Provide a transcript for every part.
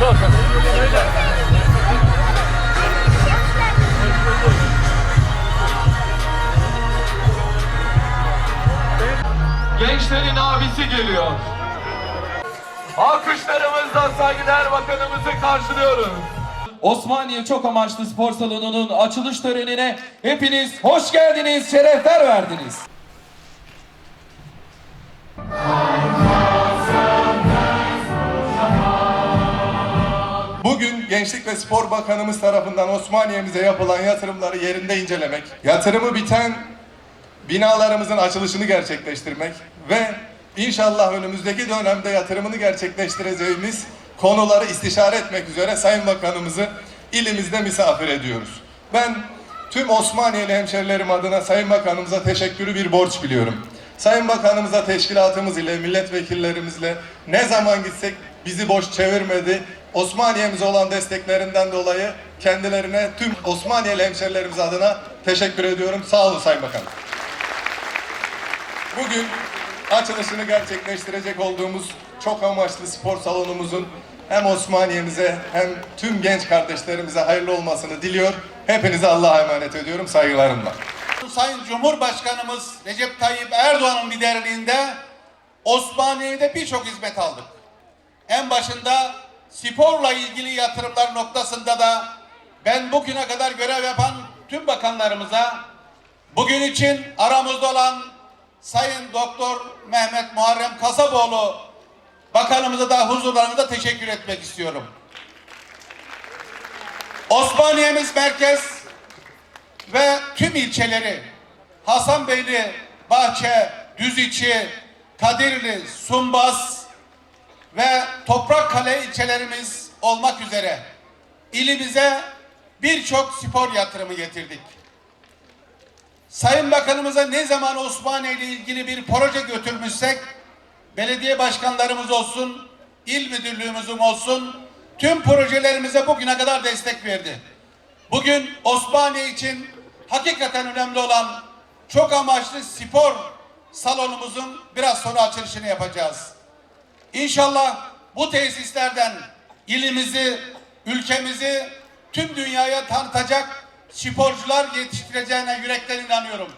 Gençlerin abisi geliyor. Alkışlarımızla saygıdeğer bakanımızı karşılıyoruz. Osmaniye Çok Amaçlı Spor Salonu'nun açılış törenine hepiniz hoş geldiniz, şerefler verdiniz. Gençlik ve Spor Bakanımız tarafından Osmaniye'mize yapılan yatırımları yerinde incelemek, yatırımı biten binalarımızın açılışını gerçekleştirmek ve inşallah önümüzdeki dönemde yatırımını gerçekleştireceğimiz konuları istişare etmek üzere Sayın Bakanımızı ilimizde misafir ediyoruz. Ben tüm Osmaniyeli hemşerilerim adına Sayın Bakanımıza teşekkürü bir borç biliyorum. Sayın Bakanımıza teşkilatımız ile, milletvekillerimizle ne zaman gitsek bizi boş çevirmedi. Osmaniye'mize olan desteklerinden dolayı kendilerine tüm Osmaniyeli hemşerilerimiz adına teşekkür ediyorum. Sağ olun Sayın Bakanım. Bugün açılışını gerçekleştirecek olduğumuz çok amaçlı spor salonumuzun hem Osmaniye'mize hem tüm genç kardeşlerimize hayırlı olmasını diliyor. Hepinize Allah'a emanet ediyorum. Saygılarımla. Sayın Cumhurbaşkanımız Recep Tayyip Erdoğan'ın liderliğinde Osmaniye'de birçok hizmet aldık. En başında sporla ilgili yatırımlar noktasında da ben bugüne kadar görev yapan tüm bakanlarımıza bugün için aramızda olan Sayın Doktor Mehmet Muharrem Kasaboğlu bakanımıza da huzurlarınızda teşekkür etmek istiyorum. Osmaniye'miz merkez ve tüm ilçeleri Hasanbeyli, Bahçe, Düziçi, Kadirli, Sumbas ve Toprakkale ilçelerimiz olmak üzere ilimize birçok spor yatırımı getirdik. Sayın Bakanımıza ne zaman Osmaniye ile ilgili bir proje götürmüşsek belediye başkanlarımız olsun, il müdürlüğümüzün olsun tüm projelerimize bugüne kadar destek verdi. Bugün Osmaniye için hakikaten önemli olan çok amaçlı spor salonumuzun biraz sonra açılışını yapacağız. İnşallah bu tesislerden ilimizi, ülkemizi tüm dünyaya tanıtacak sporcular yetiştireceğine yürekten inanıyorum.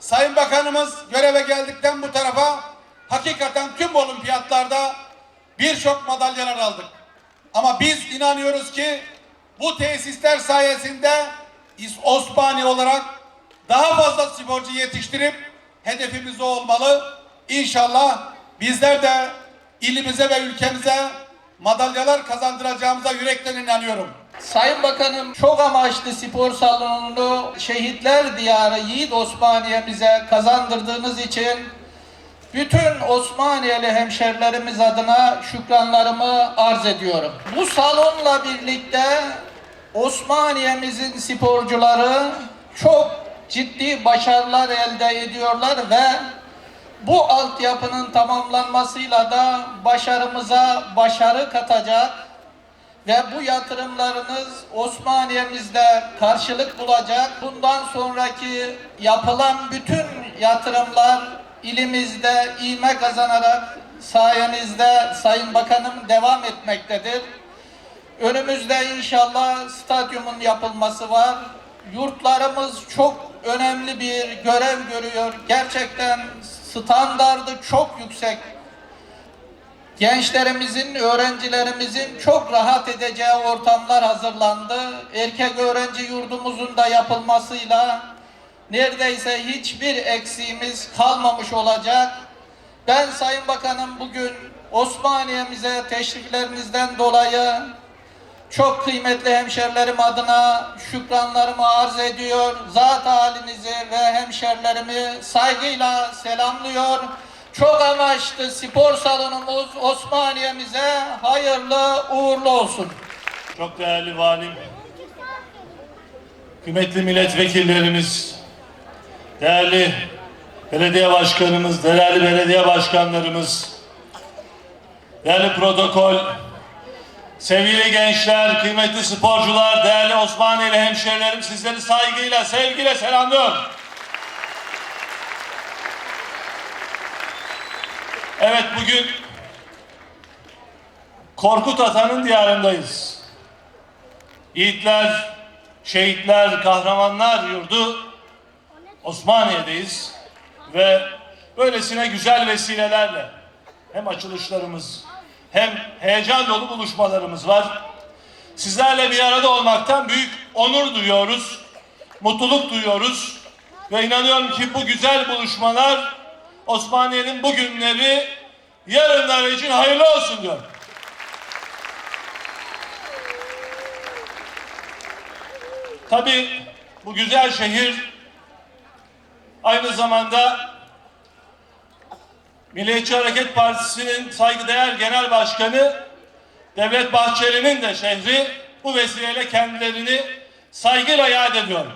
Sayın Bakanımız göreve geldikten bu tarafa hakikaten tüm olimpiyatlarda birçok madalyalar aldık. Ama biz inanıyoruz ki bu tesisler sayesinde Osmaniye olarak daha fazla sporcu yetiştirip hedefimiz o olmalı. İnşallah bizler de ilimize ve ülkemize madalyalar kazandıracağımıza yürekten inanıyorum. Sayın Bakanım çok amaçlı spor salonunu şehitler diyarı Yiğit Osmaniye'mize kazandırdığınız için bütün Osmaniyeli hemşerilerimiz adına şükranlarımı arz ediyorum. Bu salonla birlikte Osmaniye'mizin sporcuları çok ciddi başarılar elde ediyorlar ve bu altyapının tamamlanmasıyla da başarımıza başarı katacak ve bu yatırımlarınız Osmaniye'mizde karşılık bulacak. Bundan sonraki yapılan bütün yatırımlar ilimizde ivme kazanarak sayenizde Sayın Bakanım devam etmektedir. Önümüzde inşallah stadyumun yapılması var. Yurtlarımız çok önemli bir görev görüyor. Gerçekten standardı çok yüksek gençlerimizin, öğrencilerimizin çok rahat edeceği ortamlar hazırlandı. Erkek öğrenci yurdumuzun da yapılmasıyla neredeyse hiçbir eksiğimiz kalmamış olacak. Ben Sayın Bakanım bugün Osmaniye'mize teşriflerinizden dolayı çok kıymetli hemşerilerim adına şükranlarımı arz ediyor. Zat halinizi ve hemşerilerimi saygıyla selamlıyor. Çok amaçlı spor salonumuz Osmaniye'mize hayırlı uğurlu olsun. Çok değerli valim, kıymetli milletvekillerimiz, değerli belediye başkanımız, değerli belediye başkanlarımız, değerli protokol, sevgili gençler, kıymetli sporcular, değerli Osmaniyeli hemşehrilerim sizleri saygıyla, sevgiyle selamlıyorum. Evet bugün Korkut Atan'ın diyarındayız. Yiğitler, şehitler, kahramanlar yurdu Osmaniye'deyiz ve böylesine güzel vesilelerle hem açılışlarımız hem heyecan dolu buluşmalarımız var. Sizlerle bir arada olmaktan büyük onur duyuyoruz, mutluluk duyuyoruz ve inanıyorum ki bu güzel buluşmalar Osmaniye'nin bugünleri yarınları için hayırlı olsun diyorum. Tabii bu güzel şehir aynı zamanda Milliyetçi Hareket Partisi'nin saygıdeğer genel başkanı Devlet Bahçeli'nin de şehri bu vesileyle kendilerini saygıyla yad ediyorum.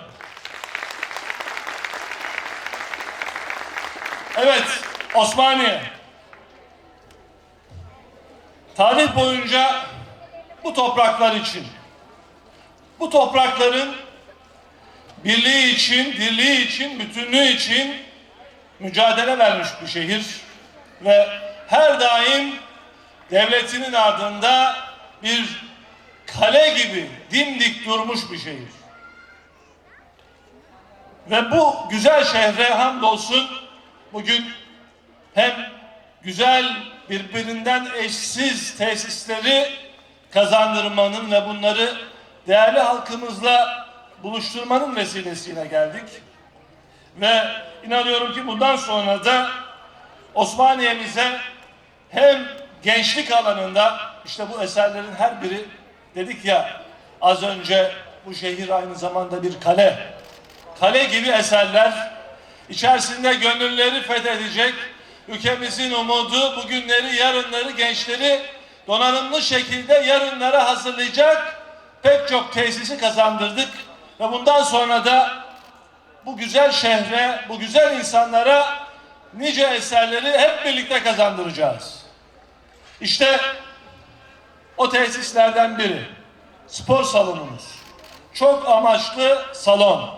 Evet, Osmaniye. Tarih boyunca bu topraklar için, bu toprakların birliği için, dirliği için, bütünlüğü için mücadele vermiş bir şehir ve her daim devletinin ardında bir kale gibi dimdik durmuş bir şehir. Ve bu güzel şehre hamdolsun bugün hem güzel birbirinden eşsiz tesisleri kazandırmanın ve bunları değerli halkımızla buluşturmanın vesilesiyle geldik. Ve inanıyorum ki bundan sonra da Osmaniye'mize hem gençlik alanında işte bu eserlerin her biri dedik ya az önce bu şehir aynı zamanda bir kale. Kale gibi eserler içerisinde gönülleri fethedecek ülkemizin umudu bugünleri yarınları gençleri donanımlı şekilde yarınlara hazırlayacak pek çok tesisi kazandırdık ve bundan sonra da bu güzel şehre, bu güzel insanlara nice eserleri hep birlikte kazandıracağız. İşte o tesislerden biri. Spor salonumuz. Çok amaçlı salon.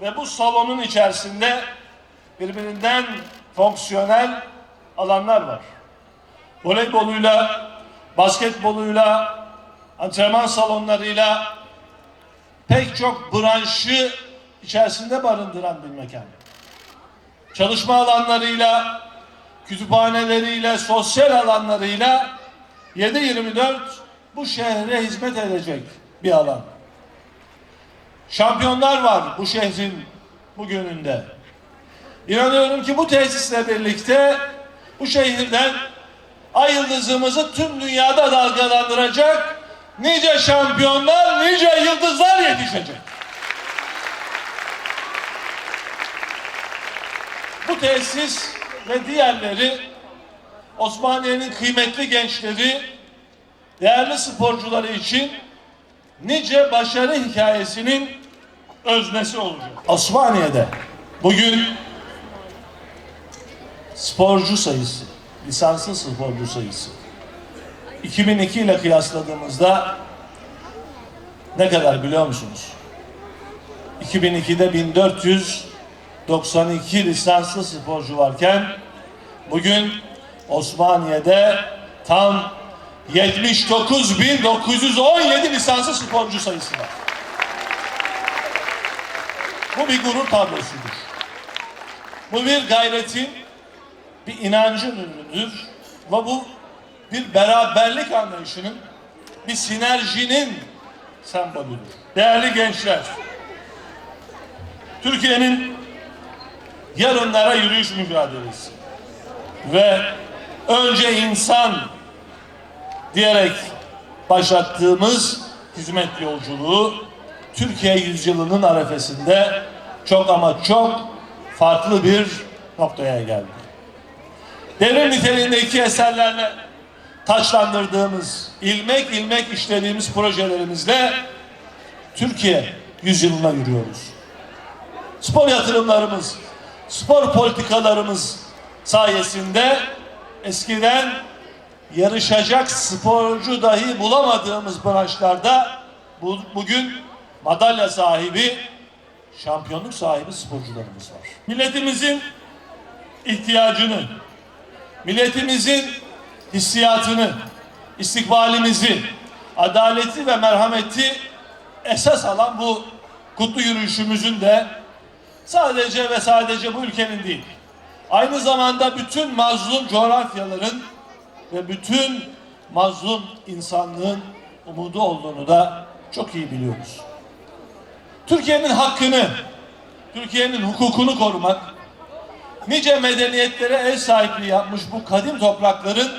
Ve bu salonun içerisinde birbirinden fonksiyonel alanlar var. Voleyboluyla, basketboluyla, antrenman salonlarıyla pek çok branşı içerisinde barındıran bir mekan. Çalışma alanlarıyla, kütüphaneleriyle, sosyal alanlarıyla 7-24 bu şehre hizmet edecek bir alan. Şampiyonlar var bu şehrin bugününde. İnanıyorum ki bu tesisle birlikte bu şehirden ay yıldızımızı tüm dünyada dalgalandıracak nice şampiyonlar, nice yıldızlar yetişecek. Bu tesis ve diğerleri Osmaniye'nin kıymetli gençleri, değerli sporcuları için nice başarı hikayesinin öznesi olacak. Osmaniye'de bugün sporcu sayısı, lisanslı sporcu sayısı 2002 ile kıyasladığımızda ne kadar biliyor musunuz? 2002'de 1492 lisanslı sporcu varken bugün Osmaniye'de tam 79.917 lisanslı sporcu sayısı var. Bu bir gurur tablosudur. Bu bir gayretin, bir inancın ürünüdür. Ve bu bir beraberlik anlayışının, bir sinerjinin sembolüdür. Değerli gençler, Türkiye'nin yarınlara yürüyüş mücadelesi ve önce insan diyerek başlattığımız hizmet yolculuğu Türkiye yüzyılının arefesinde çok ama çok farklı bir noktaya geldi. Devrim niteliğindeki eserlerle taçlandırdığımız, ilmek ilmek işlediğimiz projelerimizle Türkiye yüzyılına yürüyoruz. Spor yatırımlarımız, spor politikalarımız sayesinde eskiden yarışacak sporcu dahi bulamadığımız branşlarda bu, bugün madalya sahibi, şampiyonluk sahibi sporcularımız var. Milletimizin ihtiyacını, milletimizin hissiyatını, istikbalimizi, adaleti ve merhameti esas alan bu kutlu yürüyüşümüzün de sadece ve sadece bu ülkenin değil, aynı zamanda bütün mazlum coğrafyaların ve bütün mazlum insanlığın umudu olduğunu da çok iyi biliyoruz. Türkiye'nin hakkını, Türkiye'nin hukukunu korumak, nice medeniyetlere ev sahipliği yapmış bu kadim toprakların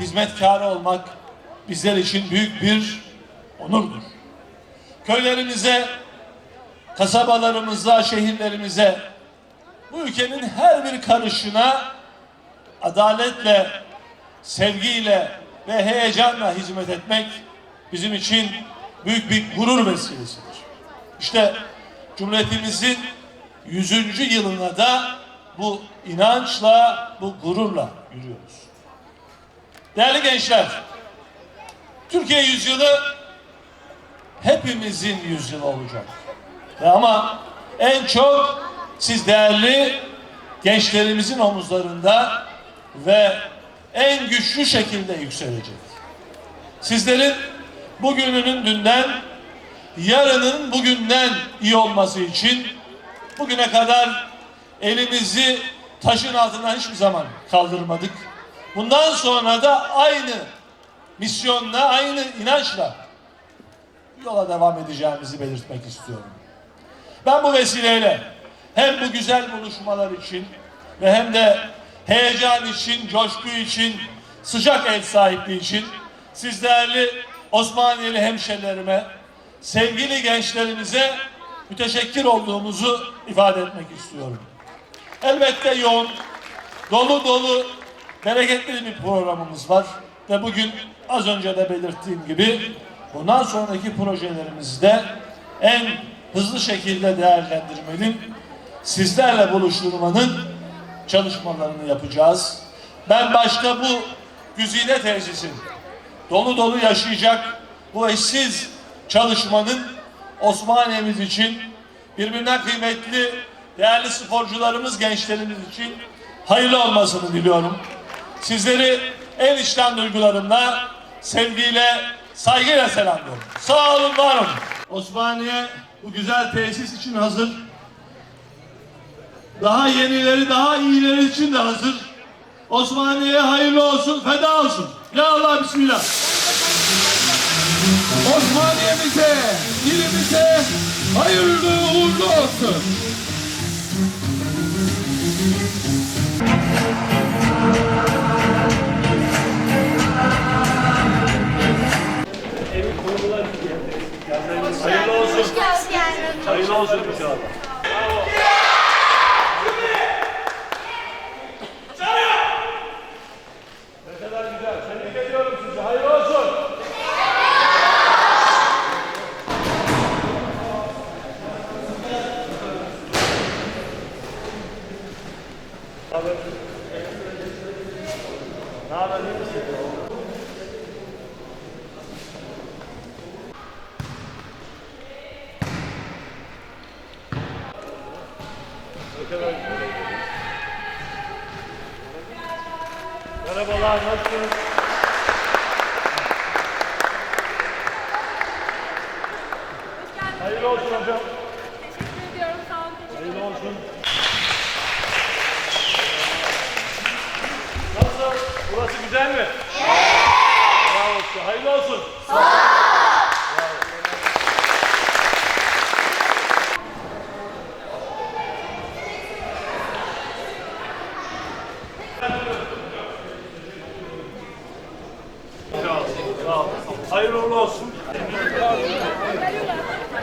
hizmetkarı olmak bizler için büyük bir onurdur. Köylerimize, kasabalarımıza, şehirlerimize, bu ülkenin her bir karışına adaletle, sevgiyle ve heyecanla hizmet etmek bizim için büyük bir gurur vesilesidir. İşte Cumhuriyetimizin 100. yılına da bu inançla, bu gururla yürüyoruz. Değerli gençler, Türkiye yüzyılı hepimizin yüzyılı olacak. Ama en çok siz değerli gençlerimizin omuzlarında ve en güçlü şekilde yükselecek. Sizlerin bugününün dünden, yarının bugünden iyi olması için bugüne kadar elimizi taşın altından hiçbir zaman kaldırmadık. Bundan sonra da aynı misyonla, aynı inançla yola devam edeceğimizi belirtmek istiyorum. Ben bu vesileyle hem bu güzel buluşmalar için ve hem de heyecan için, coşku için, sıcak ev sahipliği için siz değerli Osmaniyeli hemşerilerime, sevgili gençlerimize müteşekkir olduğumuzu ifade etmek istiyorum. Elbette yoğun, dolu dolu, bereketli bir programımız var. Ve bugün az önce de belirttiğim gibi bundan sonraki projelerimizde en hızlı şekilde değerlendirmenin, sizlerle buluşturmanın çalışmalarını yapacağız. Ben başta bu güzide tesisin dolu dolu yaşayacak bu eşsiz çalışmanın Osmaniye'miz için birbirinden kıymetli değerli sporcularımız, gençlerimiz için hayırlı olmasını diliyorum. Sizleri en içten duygularımla, sevgiyle, saygıyla selamlıyorum. Sağ olun, var olun. Osmaniye bu güzel tesis için hazır. Daha yenileri, daha iyileri için de hazır. Osmaniye'ye hayırlı olsun, feda olsun. Ya Allah, Bismillah. Osmaniye'mize, ilimize hayırlı uğurlu olsun. Olsun inşallah. Ne kadar güzel. Tebrik ediyorum sizi. Hayırlı olsun. Ne haber? iyi misin? Merhabalar, nasılsınız? Hayırlı olsun hocam. Teşekkür ediyorum. Sağ olun. Hayırlı olsun. Nasıl? Burası güzel mi? Evet. Bravo size. Hayırlı olsun. Sağ ol.